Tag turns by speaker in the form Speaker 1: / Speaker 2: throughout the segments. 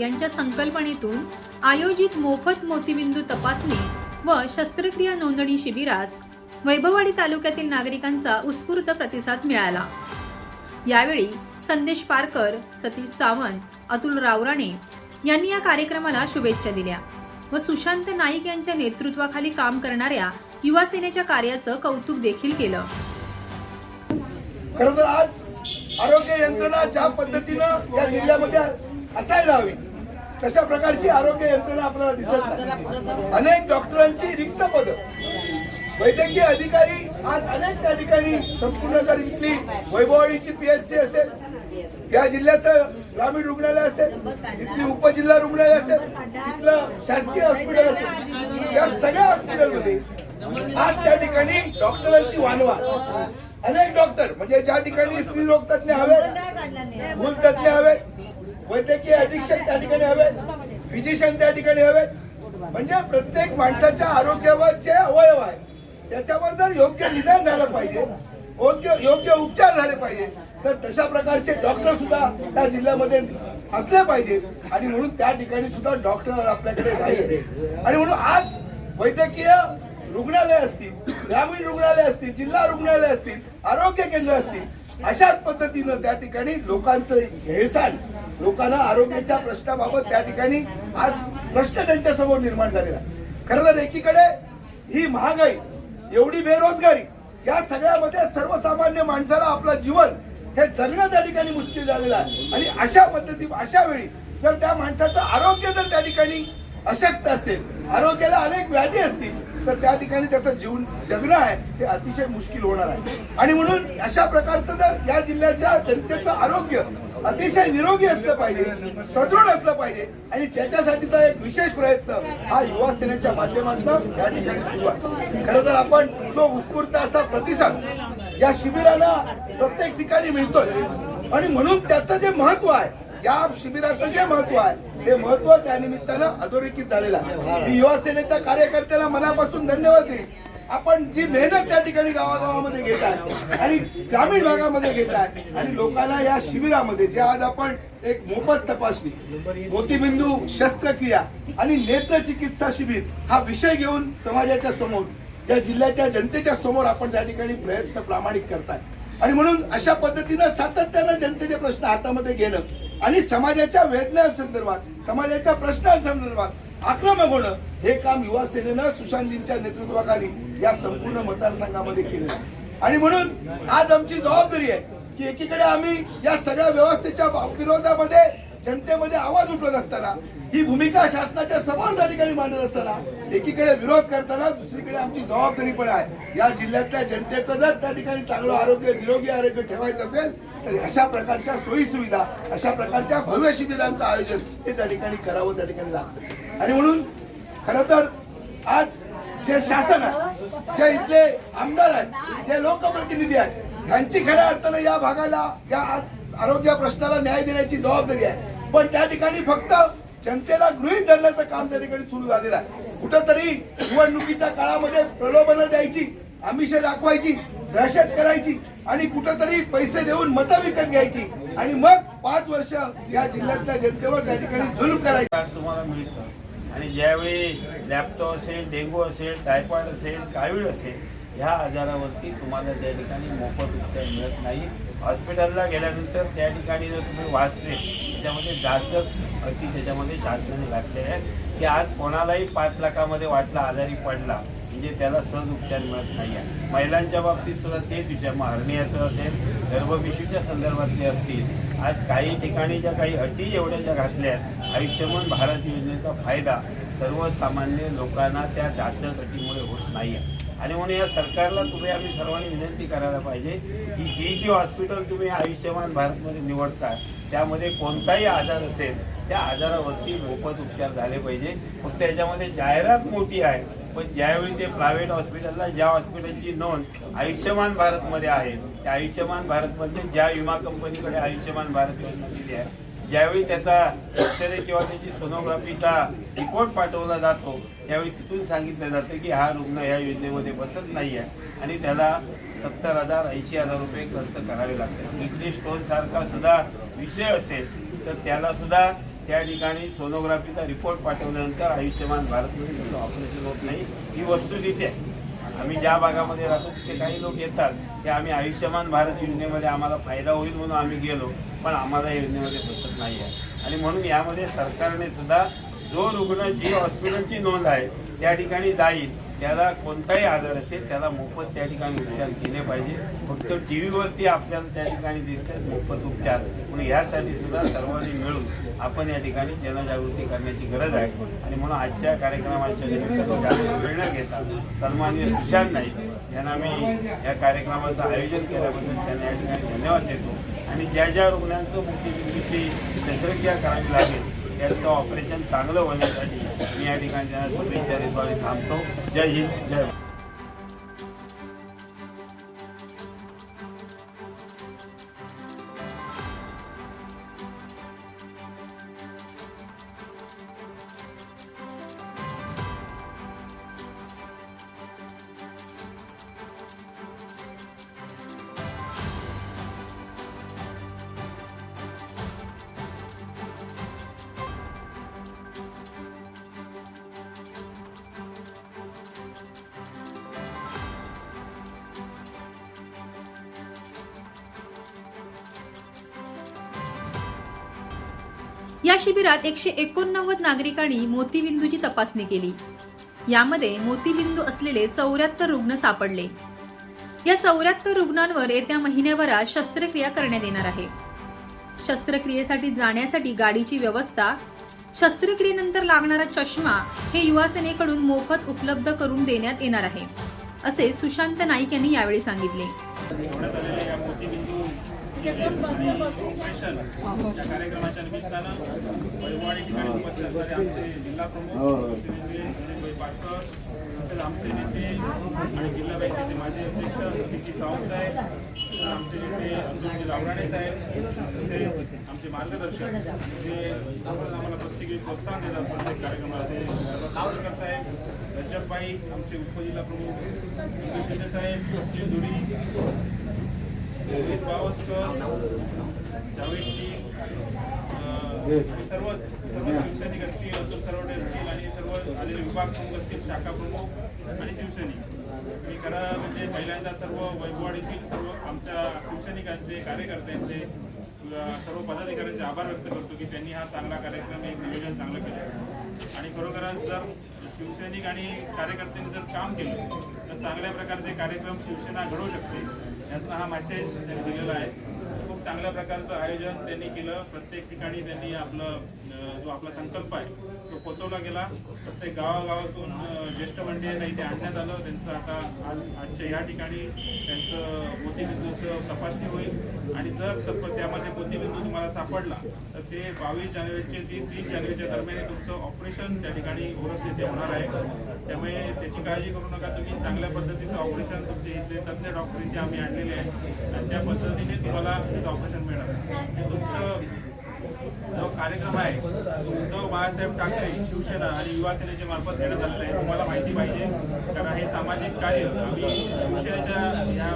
Speaker 1: यांच्या संकल्पनेतून आयोजित मोफत मोतीबिंदू तपासणी व शस्त्रक्रिया नोंदणी शिबिरास वैभववाडी तालुक्यातील नागरिकांचा उत्स्फूर्त प्रतिसाद मिळाला. यावेळी संदेश पारकर सतीश सावंत अतुल रावराणे यांनी या कार्यक्रमाला शुभेच्छा दिल्या व सुशांत नाईक यांच्या नेतृत्वाखाली काम करणाऱ्या युवा सेनेच्या कार्याचं कौतुक देखील केलं.
Speaker 2: खर तर आज आरोग्य यंत्रणा ज्या पद्धतीनं या जिल्ह्यामध्ये असायला हवी तशा प्रकारची आरोग्य यंत्रणा आपल्याला दिसत नाही. अनेक डॉक्टरांची रिक्त पद. वैद्यकीय अधिकारी आज अनेक त्या ठिकाणी संपूर्ण जर इथली वैभववाडीची पीएचसी असेल या जिल्ह्याचं ग्रामीण रुग्णालय असेल इथली उपजिल्हा रुग्णालय असेल इथलं शासकीय हॉस्पिटल असेल. या सगळ्या हॉस्पिटलमध्ये आज त्या ठिकाणी डॉक्टरांची वानवा. अनेक डॉक्टर म्हणजे ज्या ठिकाणी स्त्री रोग तज्ञ हवे भूल तज्ञ हवे वैद्यकीय अधीक्षक त्या ठिकाणी हवे फिजिशियन त्या ठिकाणी हवे म्हणजे प्रत्येक माणसाच्या आरोग्यावर जे अवयव आहे त्याच्यावर जर योग्य निदान झालं पाहिजे योग्य योग्य उपचार झाले पाहिजे तर तशा प्रकारचे डॉक्टर सुद्धा त्या जिल्ह्यामध्ये असले पाहिजे. आणि म्हणून त्या ठिकाणी सुद्धा डॉक्टर आपल्याकडे नाही आणि म्हणून आज वैद्यकीय रुग्णालय असतील ग्रामीण रुग्णालय असतील जिल्हा रुग्णालय असतील आरोग्य केंद्र असतील अशाच पद्धतीनं त्या ठिकाणी लोकांचं हेळसाण लोकांना आरोग्याच्या प्रश्नाबाबत त्या ठिकाणी आज प्रश्न त्यांच्यासमोर निर्माण झालेला आहे. खरं तर एकीकडे ही महागाई एवढी बेरोजगारी या सगळ्यामध्ये सर्वसामान्य माणसाला आपलं जीवन हे जगणं त्या ठिकाणी मुश्किल झालेलं आहे आणि अशा पद्धती अशा वेळी जर त्या माणसाचं आरोग्य जर त्या ठिकाणी अशक्त असेल आरोग्याला अनेक व्याधी असतील तर त्या ठिकाणी त्याचं जीवन जगणं आहे ते अतिशय मुश्किल होणार आहे आणि म्हणून अशा प्रकारचं जर या जिल्ह्याच्या जनतेचं आरोग्य अतिशय निरोगी असलं पाहिजे सदृढ असलं पाहिजे. आणि त्याच्यासाठीचा एक विशेष प्रयत्न हा युवा सेनेच्या माध्यमातून या ठिकाणी सुरू आहे. खरं तर आपण जो उत्स्फूर्त असा प्रतिसाद या शिबिराला प्रत्येक ठिकाणी मिळतोय. आणि म्हणून त्याचं जे महत्त्व आहे या शिबिराचं जे महत्त्व आहे ते महत्त्व त्यानिमित्तानं अधोरेखित झालेलं आहे. मी युवा सेनेच्या कार्यकर्त्याला मनापासून धन्यवाद देईल आपण जी मेहनत त्या ठिकाणी गावागावामध्ये घेत आहे आणि ग्रामीण भागामध्ये घेत आहे आणि लोकांना या शिबिरामध्ये जे आज आपण एक मोफत तपासणी मोतीबिंदू शस्त्रक्रिया आणि नेत्र चिकित्सा शिबिर हा विषय घेऊन समाजाच्या समोर या जिल्ह्याच्या जनतेच्या समोर आपण त्या ठिकाणी प्रयत्न प्रामाणिक करताय. आणि म्हणून अशा पद्धतीनं सातत्यानं जनतेचे प्रश्न हातामध्ये घेणं आणि समाजाच्या वेदनांसंदर्भात समाजाच्या प्रश्नांसंदर्भात आक्रमक होणं हे काम युवा सेनेनं सुशांतजींच्या नेतृत्वाखाली या संपूर्ण मतदारसंघामध्ये केलेलं आहे. आणि म्हणून आज आमची जबाबदारी आहे की एकीकडे आम्ही या सगळ्या व्यवस्थेच्या विरोधामध्ये जनतेमध्ये आवाज उठवत असताना ही भूमिका शासनाच्या समोर त्या ठिकाणी मांडत असताना एकीकडे विरोध करताना दुसरीकडे आमची जबाबदारी पण आहे. या जिल्ह्यातल्या जनतेचं जर त्या ठिकाणी चांगलं आरोग्य निरोगी आरोग्य ठेवायचं असेल तर अशा प्रकारच्या सोयी सुविधा अशा प्रकारच्या भव्य शिबिरांचं आयोजन हे त्या ठिकाणी करावं त्या ठिकाणी लागतं. आणि म्हणून खर तर आज जे शासन आहे जे इथले आमदार आहेत जे लोकप्रतिनिधी आहेत यांची खऱ्या अर्थानं या भागाला या आरोग्य प्रश्नाला न्याय देण्याची जबाबदारी आहे. पण त्या ठिकाणी फक्त जनतेला गृहीत धरण्याचं काम त्या ठिकाणी सुरू झालेलं आहे. कुठंतरी निवडणुकीच्या काळामध्ये प्रलोभनं द्यायची आमिष दाखवायची दहशत करायची आणि कुठंतरी पैसे देऊन मतं विकत घ्यायची आणि मग पाच वर्ष या जिल्ह्यातल्या जनतेवर त्या ठिकाणी जुलूम करायची.
Speaker 3: तुम्हाला मिळतं. आणि ज्यावेळी लॅपटॉप असेल डेंगू असेल टायफॉइड असेल कावीळ असेल ह्या आजारावरती तुम्हाला त्या ठिकाणी मोफत उपचार मिळत नाही. हॉस्पिटलला गेल्यानंतर त्या ठिकाणी जर तुम्ही वाचले त्याच्यामध्ये जाचक अति त्याच्यामध्ये शासनाने घातलेले आहे की आज कोणालाही पाच लाखामध्ये वाटला आजारी पडला म्हणजे त्याला सहज उपचार मिळत नाही आहे. महिलांच्या बाबतीत सुद्धा तेच विचार मग हर्नियाचं असेल गर्भपिशूच्या संदर्भातले असतील आज काही ठिकाणी ज्या काही अटी एवढ्या ज्या घातल्या आहेत आयुष्यमान भारत योजनेचा फायदा सर्वसामान्य लोकांना त्या जाचक अटीमुळे होत नाही आहे आणि म्हणून या सरकारला तुम्ही आम्ही सर्वांनी विनंती करायला पाहिजे की जी जी हॉस्पिटल तुम्ही आयुष्यमान भारतमध्ये निवडता त्यामध्ये कोणताही आजार असेल त्या आजारावरती मोफत उपचार झाले पाहिजे. फक्त याच्यामध्ये जाहिरात मोठी आहे. पण ज्यावेळी ते प्रायव्हेट हॉस्पिटलला ज्या हॉस्पिटलची नोंद आयुष्यमान भारतमध्ये आहे त्या आयुष्यमान भारतमध्ये ज्या विमा कंपनीकडे आयुष्यमान भारत योजना दिली आहे ज्यावेळी त्याचा एक्सरे किंवा त्याची सोनोग्राफीचा रिपोर्ट पाठवला जातो त्यावेळी तिथून सांगितलं जातं की हा रुग्ण या योजनेमध्ये बसत नाही आहे आणि त्याला सत्तर हजार ऐंशी हजार रुपये खर्च करावे लागतात. किडनी स्टोनसारखा सुद्धा विषय असेल तर त्यालासुद्धा त्या ठिकाणी सोनोग्राफीचा रिपोर्ट पाठवल्यानंतर आयुष्यमान भारतमध्ये त्याचं ऑपरेशन होत नाही. ही वस्तुस्थिती आहे. आम्ही ज्या भागामध्ये राहतो तिथे काही लोक येतात. की आम्ही आयुष्यमान भारत योजनेमध्ये आम्हाला फायदा होईल म्हणून आम्ही गेलो पण आम्हाला या योजनेमध्ये बसत नाही आहे. आणि म्हणून यामध्ये सरकारने सुद्धा जो रुग्ण जी हॉस्पिटलची नोंद आहे त्या ठिकाणी जाईल. त्याला कोणताही आजार असेल त्याला मोफत त्या ठिकाणी उपचार केले पाहिजे. फक्त टी व्हीवरती आपल्याला त्या ठिकाणी दिसतात मोफत उपचार. म्हणून यासाठी सुद्धा सर्वांनी मिळून आपण या ठिकाणी जनजागृती करण्याची गरज आहे. आणि म्हणून आजच्या कार्यक्रमाच्या निमित्तानं जास्त घेता सन्माननीय सुशांत नाईक यांना मी या कार्यक्रमाचं आयोजन केल्याबद्दल त्यांना या ठिकाणी धन्यवाद देतो. आणि ज्या ज्या रुग्णांचं मोठी शस्त्रक्रिया करावी लागेल त्यांचं ऑपरेशन चांगलं होण्यासाठी मी या ठिकाणी शुभेच्छा देतो आणि थांबतो. जय हिंद जय
Speaker 1: या शिबिरात एकशे एकोणनव्वद नागरिकांनी मोतीबिंदूची तपासणी केली. यामध्ये मोतीबिंदू असलेले चौऱ्याहत्तर रुग्ण सापडले. या चौऱ्याहत्तर रुग्णांवर येत्या महिन्याभरात शस्त्रक्रिया करण्यात येणार आहे. शस्त्रक्रियेसाठी जाण्यासाठी गाडीची व्यवस्था शस्त्रक्रियेनंतर लागणारा चष्मा हे युवासेनेकडून मोफत उपलब्ध करून देण्यात येणार आहे असे सुशांत नाईक यांनी यावेळी सांगितले.
Speaker 4: कार्यक्रमाच्या निमित्तानं वैभवाडी ठिकाणी उपस्थित असणारे आमचे जिल्हा प्रमुख पाटकर तसेच आमचे नेते आणि जिल्हा बँकेचे माजी अध्यक्ष सतीशी सावंत साहेब आमचे नेते अब्दुल लावराणे साहेब तसेच आमचे मार्गदर्शक जे आम्हाला प्रत्येकी प्रोत्साहन देतात प्रत्येक कार्यक्रमाला ते सर्व सावरकर साहेब रजबबाई आमचे उपजिल्हा प्रमुख साहेब सचिन धुरी रोहित बावस्कर जावेदजी आणि सर्वच सर्व शिवसैनिक असतील अतुल सरवडे असतील आणि सर्व आलेले विभाग प्रमुख असतील शाखा प्रमुख आणि शिवसैनिक मी खरं म्हणजे पहिल्यांदा सर्व वैभववाडीतील सर्व आमच्या शिवसैनिकांचे कार्यकर्त्यांचे अं, सर्व पदाधिकाऱ्यांचे आभार व्यक्त करतो की त्यांनी हा चांगला कार्यक्रम एक नियोजन चांगलं केलं आणि खरोखरच जर शिवसैनिक आणि कार्यकर्त्यांनी जर काम केलं तर चांगल्या प्रकारचे कार्यक्रम शिवसेना घडवू शकते यातला हा मेसेज त्यांनी दिलेला आहे. खूप चांगल्या प्रकारचं आयोजन त्यांनी केलं. प्रत्येक ठिकाणी त्यांनी आपलं जो आपला संकल्प आहे पोचवला गेला. प्रत्येक गावागावातून ज्येष्ठ ज्येष्ठ मंडळींना इथे आणण्यात आलं. त्यांचं आता आज आजच्या या ठिकाणी त्यांचं मोतीबिंदूचं तपासणी होईल. आणि जर सप त्यामध्ये मोतीबिंदू तुम्हाला सापडला तर ते बावीस जानेवारीचे ते तीस जानेवारीच्या दरम्यान तुमचं ऑपरेशन त्या ठिकाणी ओरस येथे होणार आहे. त्यामुळे त्याची काळजी करू नका तुम्ही. चांगल्या पद्धतीचं ऑपरेशन तुमचे इथले तज्ज्ञ डॉक्टर इथे आम्ही आणलेले आहे. आणि त्या पद्धतीने तुम्हाला ऑपरेशन मिळणार हे तुमचं जो कार्यक्रम आहे तो बाळासाहेब ठाकरे शिवसेना आणि युवा सेनेच्या मार्फत देण्यात आलेला आहे. तुम्हाला माहिती पाहिजे कारण हे सामाजिक कार्य आम्ही शिवसेनेच्या या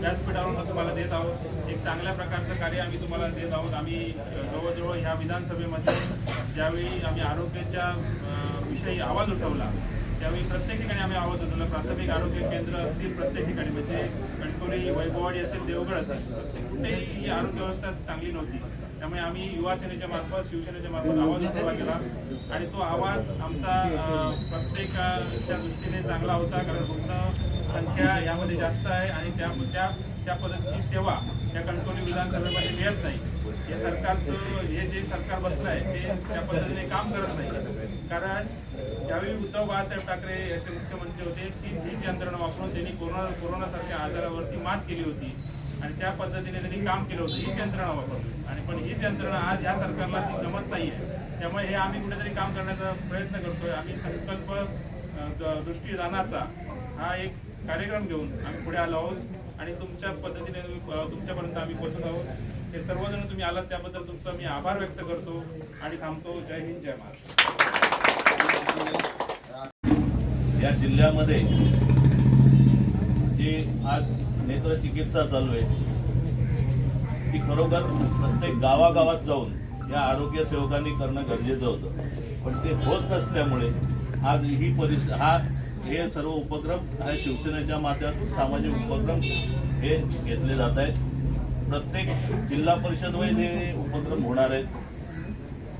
Speaker 4: व्यासपीठावर व्यासपीठावरून तुम्हाला देत आहोत. एक चांगल्या प्रकारचं कार्य आम्ही तुम्हाला देत आहोत. आम्ही जवळजवळ ह्या विधानसभेमध्ये ज्यावेळी आम्ही आरोग्याच्या विषयी आवाज उठवला त्यावेळी प्रत्येक ठिकाणी आम्ही आवाज उठवला. प्राथमिक आरोग्य केंद्र असतील प्रत्येक ठिकाणी म्हणजे कणकोली वैभववाडी असेल देवगड असेल कुठेही ही आरोग्य व्यवस्था चांगली नव्हती. त्यामुळे आम्ही युवा सेनेच्या मार्फत शिवसेनेच्या मार्फत आवाज उठवला गेला आणि तो आवाज आमचा प्रत्येकाच्या दृष्टीने चांगला होता कारण रुग्ण संख्या यामध्ये जास्त आहे आणि त्या त्या त्या पद्धतीची सेवा या कणकवली विधानसभेमध्ये मिळत नाही. हे सरकारचं हे जे सरकार बसलं आहे ते त्या पद्धतीने काम करत नाही. कारण ज्यावेळी उद्धव बाळासाहेब ठाकरे याचे मुख्यमंत्री होते ती हीच यंत्रणा वापरून त्यांनी कोरोना कोरोनासारख्या आजारावरती मात केली होती आणि त्या पद्धतीने त्यांनी काम केलं होतं. हीच यंत्रणा वापरली. आणि पण हीच यंत्रणा आज ह्या सरकारला ती जमत नाही आहे त्यामुळे हे आम्ही कुठेतरी काम करण्याचा प्रयत्न करतोय. आम्ही संकल्प द- दृष्टीदानाचा हा एक कार्यक्रम घेऊन आम्ही पुढे आलो आहोत. आणि तुमच्या पद्धतीने तुमच्यापर्यंत आम्ही पोहोचत आहोत. हे सर्वजण तुम्ही आलात त्याबद्दल तुमचा मी आभार व्यक्त करतो आणि थांबतो. जय हिंद जय महाराष्ट्र.
Speaker 5: या जिल्ह्यामध्ये जे आज नेत्र चिकित्सा चालू आहे. ती खरोखर प्रत्येक गावागावात जाऊन या आरोग्य सेवकांनी करणं गरजेचं होतं. पण ते होत नसल्यामुळे आज ही परिस्थिती हा हे सर्व उपक्रम हा शिवसेनेच्या माध्यमातून सामाजिक उपक्रम हे घेतले जात आहेत. प्रत्येक जिल्हा परिषदमध्ये हे उपक्रम होणार आहेत.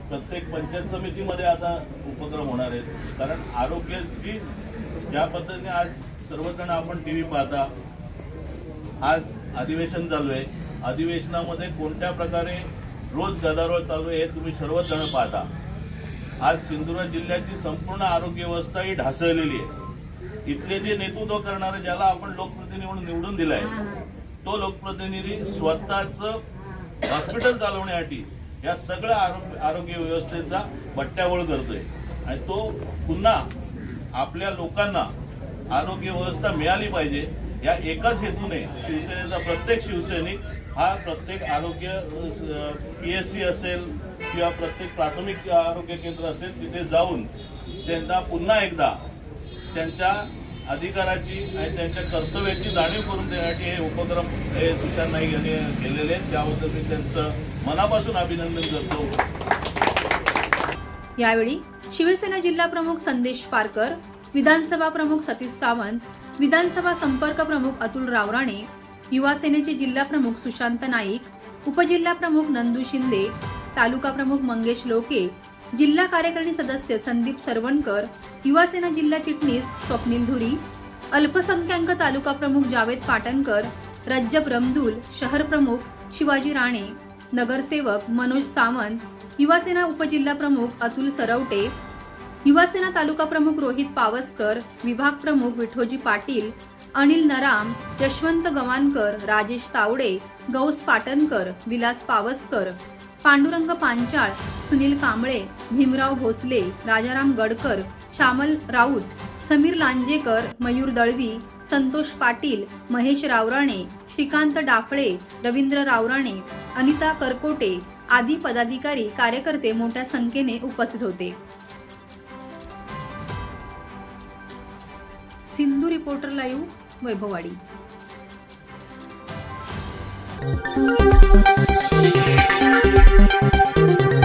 Speaker 5: प्रत्येक पंचायत समितीमध्ये आता उपक्रम होणार आहेत. कारण आरोग्याची ज्या पद्धतीने आज सर्वजण आपण टी व्ही पाहता आज अधिवेशन चालू आहे. अधिवेशनामध्ये कोणत्या प्रकारे रोज गदारोळ चालू आहे हे तुम्ही सर्वच जण पाहता. आज सिंधुदुर्ग जिल्ह्याची संपूर्ण आरोग्य व्यवस्था ही ढासळलेली आहे. इथले जे नेतृत्व करणारे ज्याला आपण लोकप्रतिनिधी म्हणून निवडून दिलाय तो लोकप्रतिनिधी स्वतःच हॉस्पिटल चालवण्यासाठी या सगळ्या आरोग्य आरोग्य व्यवस्थेचा बट्ट्याबोळ करतोय. आणि तो पुन्हा आपल्या लोकांना आरोग्य व्यवस्था मिळाली पाहिजे. या एकाच हेतूने शिवसेनेचा प्रत्येक शिवसैनिक हा प्रत्येक आरोग्य पी एस सी असेल किंवा प्रत्येक प्राथमिक आरोग्य केंद्र असेल तिथे जाऊन त्यांना पुन्हा एकदा त्यांच्या अधिकाराची आणि त्यांच्या कर्तव्याची जाणीव करून देण्यासाठी हे उपक्रम हे तुषार नाईक केलेले आहेत. त्याबद्दल मी त्यांचं मनापासून अभिनंदन करतो.
Speaker 1: यावेळी शिवसेना जिल्हा प्रमुख संदेश पारकर विधानसभा प्रमुख सतीश सावंत विधानसभा संपर्क प्रमुख अतुल रावराणे युवा सेनेचे जिल्हा प्रमुख सुशांत नाईक उपजिल्हा प्रमुख नंदू शिंदे तालुका प्रमुख मंगेश लोके जिल्हा कार्यकारिणी सदस्य संदीप सरवणकर युवा सेना जिल्हा चिटणीस स्वप्नील धुरी अल्पसंख्याक तालुका प्रमुख जावेद पाटणकर रज्जब रमदूल शहर प्रमुख शिवाजी राणे नगरसेवक मनोज सावंत युवासेना उपजिल्हा प्रमुख अतुल सरवटे युवासेना तालुका प्रमुख रोहित पावसकर विभाग प्रमुख विठोजी पाटील अनिल नराम यशवंत गवानकर राजेश तावडे गौस पाटणकर विलास पावसकर पांडुरंग पांचाळ सुनील कांबळे भीमराव भोसले राजाराम गडकर श्यामल राऊत समीर लांजेकर मयूर दळवी संतोष पाटील महेश रावराणे श्रीकांत डाफळे रवींद्र रावराणे अनिता करकोटे आदी पदाधिकारी कार्यकर्ते मोठ्या संख्येने उपस्थित होते. Sindhu reporter live Vaibhavwadi
Speaker 6: Thank you.